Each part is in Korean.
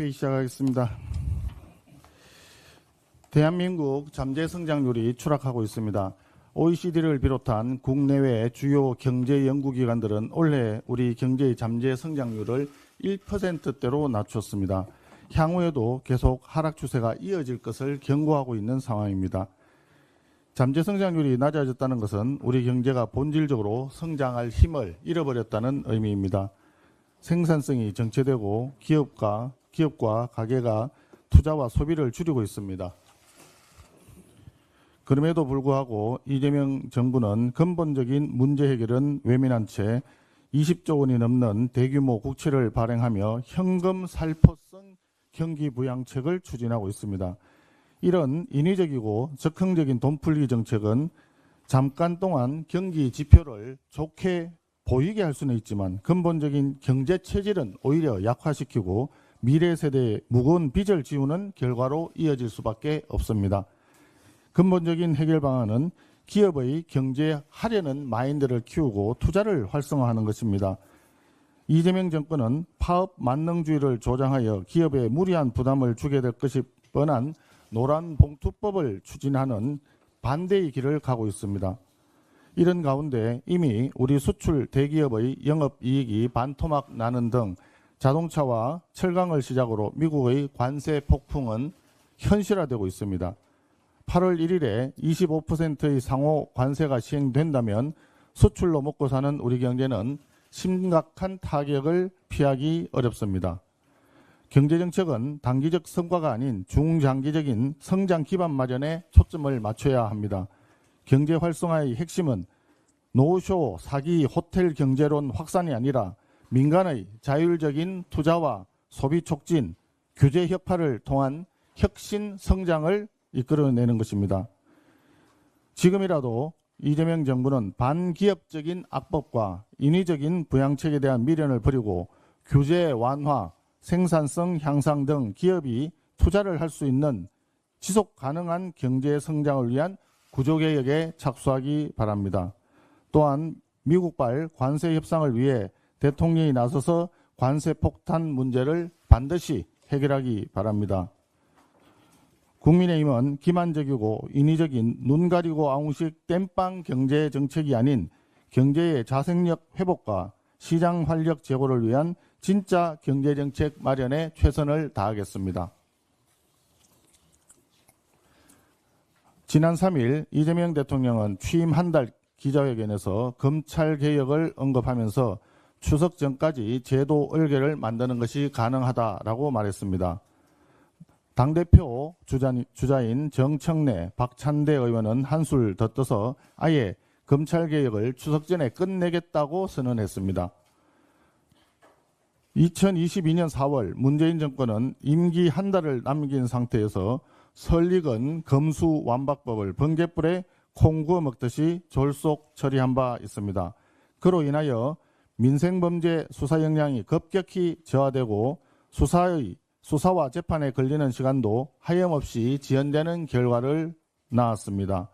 회의 시작하겠습니다. 대한민국 잠재 성장률이 추락하고 있습니다. OECD를 비롯한 국내외 주요 경제 연구기관들은 올해 우리 경제의 잠재 성장률을 1%대로 낮췄습니다. 향후에도 계속 하락 추세가 이어질 것을 경고하고 있는 상황입니다. 잠재 성장률이 낮아졌다는 것은 우리 경제가 본질적으로 성장할 힘을 잃어버렸다는 의미입니다. 생산성이 정체되고 기업과 기업과 가게가 투자와 소비를 줄이고 있습니다. 그럼에도 불구하고 이재명 정부는 근본적인 문제 해결은 외면한 채 20조 원이 넘는 대규모 국채를 발행하며 현금 살포성 경기 부양책을 추진하고 있습니다. 이런 인위적이고 적극적인 돈풀기 정책은 잠깐 동안 경기 지표를 좋게 보이게 할 수는 있지만 근본적인 경제 체질은 오히려 약화시키고 미래 세대의 무거운 빚을 지우는 결과로 이어질 수밖에 없습니다. 근본적인 해결 방안은 기업의 경제하려는 마인드를 키우고 투자를 활성화하는 것입니다. 이재명 정권은 파업 만능주의를 조장하여 기업에 무리한 부담을 주게 될 것이 뻔한 노란 봉투법을 추진하는 반대의 길을 가고 있습니다. 이런 가운데 이미 우리 수출 대기업의 영업이익이 반토막 나는 등 자동차와 철강을 시작으로 미국의 관세 폭풍은 현실화되고 있습니다. 8월 1일에 25%의 상호 관세가 시행된다면 수출로 먹고 사는 우리 경제는 심각한 타격을 피하기 어렵습니다. 경제정책은 단기적 성과가 아닌 중장기적인 성장 기반 마련에 초점을 맞춰야 합니다. 경제 활성화의 핵심은 노쇼, 사기, 호텔 경제론 확산이 아니라 민간의 자율적인 투자와 소비 촉진, 규제 혁파를 통한 혁신 성장을 이끌어내는 것입니다. 지금이라도 이재명 정부는 반기업적인 악법과 인위적인 부양책에 대한 미련을 버리고 규제 완화, 생산성 향상 등 기업이 투자를 할 수 있는 지속 가능한 경제 성장을 위한 구조개혁에 착수하기 바랍니다. 또한 미국발 관세 협상을 위해 대통령이 나서서 관세 폭탄 문제를 반드시 해결하기 바랍니다. 국민의힘은 기만적이고 인위적인 눈 가리고 아웅식 땜빵 경제 정책이 아닌 경제의 자생력 회복과 시장 활력 제고를 위한 진짜 경제 정책 마련에 최선을 다하겠습니다. 지난 3일 이재명 대통령은 취임 한 달 기자회견에서 검찰 개혁을 언급하면서 추석 전까지 제도 얼개를 만드는 것이 가능하다라고 말했습니다. 당대표 주자 인 정청래, 박찬대 의원은 한술 더 떠서 아예 검찰개혁을 추석 전에 끝내겠다고 선언했습니다. 2022년 4월 문재인 정권은 임기 한 달을 남긴 상태에서 설익은 검수 완박법을 번개불에 콩 구워 먹듯이 졸속 처리한 바 있습니다. 그로 인하여 민생범죄 수사 역량이 급격히 저하되고 수사의 수사와 재판에 걸리는 시간도 하염없이 지연되는 결과를 낳았습니다.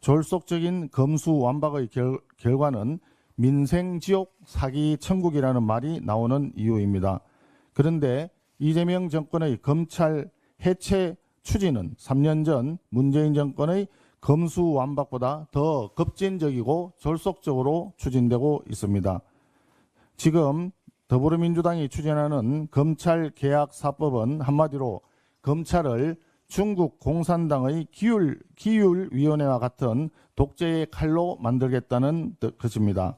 졸속적인 검수 완박의 결, 결과는 민생지옥 사기 천국이라는 말이 나오는 이유입니다. 그런데 이재명 정권의 검찰 해체 추진은 3년 전 문재인 정권의 검수 완박보다 더 급진적이고 졸속적으로 추진되고 있습니다. 지금 더불어민주당이 추진하는 검찰 개혁 사법은 한마디로 검찰을 중국 공산당의 기율, 기율위원회와 같은 독재의 칼로 만들겠다는 것입니다.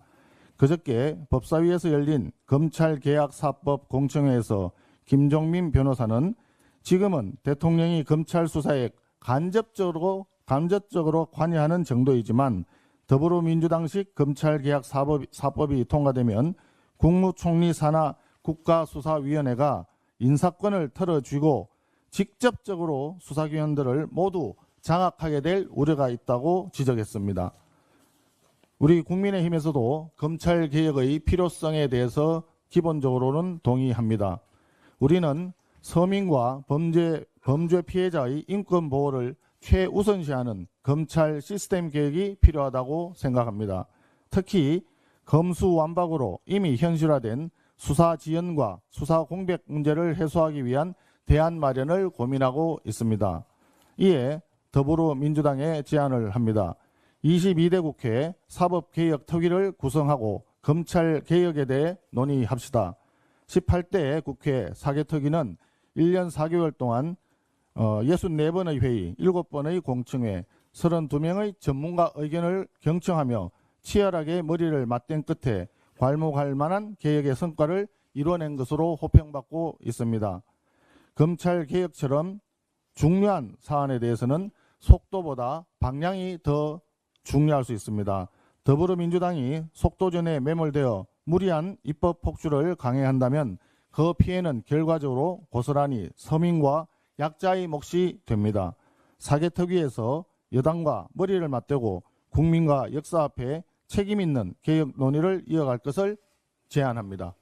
그저께 법사위에서 열린 검찰개혁사법 공청회에서 김종민 변호사는 지금은 대통령이 검찰 수사에 간접적으로 간접적으로 관여하는 정도이지만 더불어민주당식 검찰개혁사법, 사법이 통과되면 국무총리 산하 국가수사위원회가 인사권을 털어쥐고 직접적으로 수사기관들을 모두 장악하게 될 우려가 있다고 지적했습니다. 우리 국민의힘에서도 검찰개혁의 필요성에 대해서 기본적으로는 동의합니다. 우리는 서민과 범죄, 범죄 피해자의 인권 보호를 최우선시하는 검찰 시스템 개혁이 필요하다고 생각합니다. 특히 검수완박으로 이미 현실화된 수사 지연과 수사 공백 문제를 해소하기 위한 대안 마련을 고민하고 있습니다. 이에 더불어민주당에 제안을 합니다. 22대 국회 사법개혁 특위를 구성하고 검찰 개혁에 대해 논의합시다. 18대 국회 사개특위는 1년 4개월 동안 어, 64번의 회의, 7번의 공청회, 32명의 전문가 의견을 경청하며 치열하게 머리를 맞댄 끝에 괄목할 만한 개혁의 성과를 이뤄낸 것으로 호평받고 있습니다. 검찰 개혁처럼 중요한 사안에 대해서는 속도보다 방향이 더 중요할 수 있습니다. 더불어민주당이 속도전에 매몰되어 무리한 입법 폭주를 강행한다면 그 피해는 결과적으로 고스란히 서민과 약자의 몫이 됩니다. 사개특위에서 여당과 머리를 맞대고 국민과 역사 앞에 책임 있는 개혁 논의를 이어갈 것을 제안합니다.